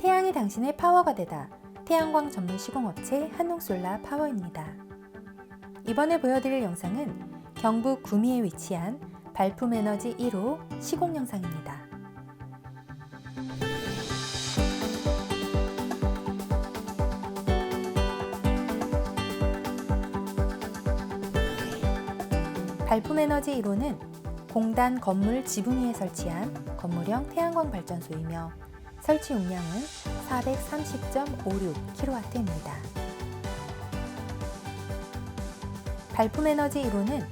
태양이 당신의 파워가 되다. 태양광 전문 시공업체 한농솔라 파워입니다. 이번에 보여드릴 영상은 경북 구미에 위치한 발품 에너지 1호 시공 영상입니다. 발품 에너지 1호는 공단 건물 지붕 위에 설치한 건물형 태양광 발전소이며 설치 용량은 430.56kW입니다. 발품 에너지 1호는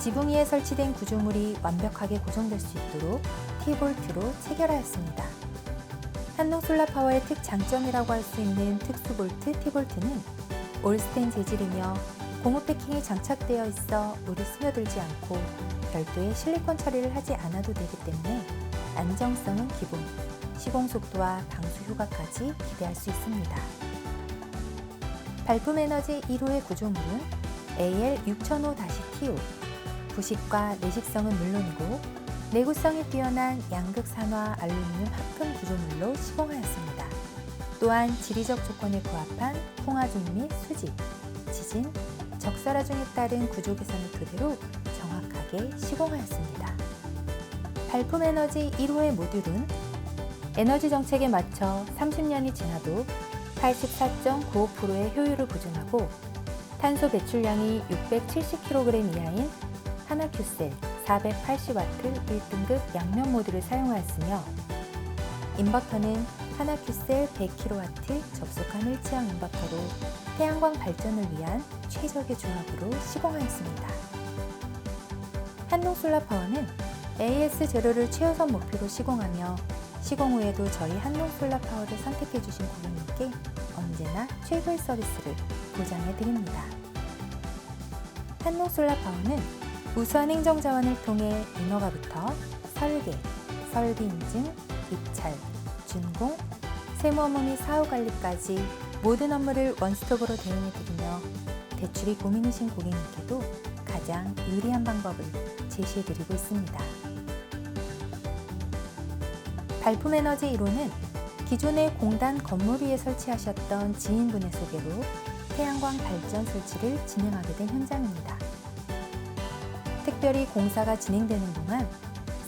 지붕 위에 설치된 구조물이 완벽하게 고정될 수 있도록 T볼트로 체결하였습니다. 한농 솔라파워의 특장점이라고 할 수 있는 특수볼트 T볼트는 올스텐 재질이며 고무 패킹이 장착되어 있어 물이 스며들지 않고 별도의 실리콘 처리를 하지 않아도 되기 때문에 안정성은 기본, 시공 속도와 방수 효과까지 기대할 수 있습니다. 발품 에너지 1호의 구조물은 AL6005-TO, 부식과 내식성은 물론이고 내구성이 뛰어난 양극 산화 알루미늄 합금 구조물로 시공하였습니다. 또한 지리적 조건에 부합한 풍화중 및 수직, 지진, 적설화중에 따른 구조 개선을 토대로 정확하게 시공하였습니다. 발품 에너지 1호의 모듈은 에너지 정책에 맞춰 30년이 지나도 84.95%의 효율을 보존하고 탄소 배출량이 670kg 이하인 하나큐셀 480W 1등급 양면 모듈을 사용하였으며 인버터는 하나큐셀 100kW 접속한 일체형 인버터로 태양광 발전을 위한 최적의 조합으로 시공하였습니다. 한농솔라 파워는 AS 제로를 최우선 목표로 시공하며 시공 후에도 저희 한농솔라 파워를 선택해주신 고객님께 언제나 최고의 서비스를 보장해 드립니다. 한농솔라 파워는 우수한 행정자원을 통해 인허가부터 설계, 설비 인증, 입찰, 준공, 세무업무 및 사후관리까지 모든 업무를 원스톱으로 대응해드리며 대출이 고민이신 고객님께도 가장 유리한 방법을 제시해드리고 있습니다. 발품 에너지 1호는 기존의 공단 건물 위에 설치하셨던 지인분의 소개로 태양광 발전 설치를 진행하게 된 현장입니다. 특별히 공사가 진행되는 동안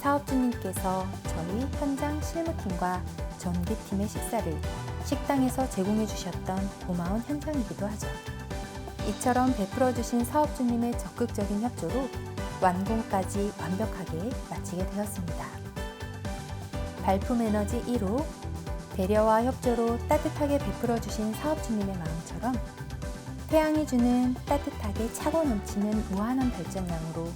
사업주님께서 저희 현장 실무팀과 전기팀의 식사를 식당에서 제공해 주셨던 고마운 현장이기도 하죠. 이처럼 베풀어 주신 사업주님의 적극적인 협조로 완공까지 완벽하게 마치게 되었습니다. 발품 에너지 1호 배려와 협조로 따뜻하게 베풀어 주신 사업주님의 마음처럼 태양이 주는 따뜻하게 차고 넘치는 무한한 발전량으로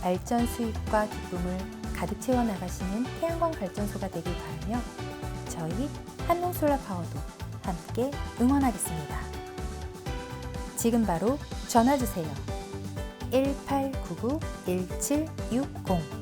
발전 수익과 기쁨을 가득 채워 나가시는 태양광 발전소가 되길 바라며 저희 한농솔라 파워도 함께 응원하겠습니다. 지금 바로 전화 주세요. 1899-1760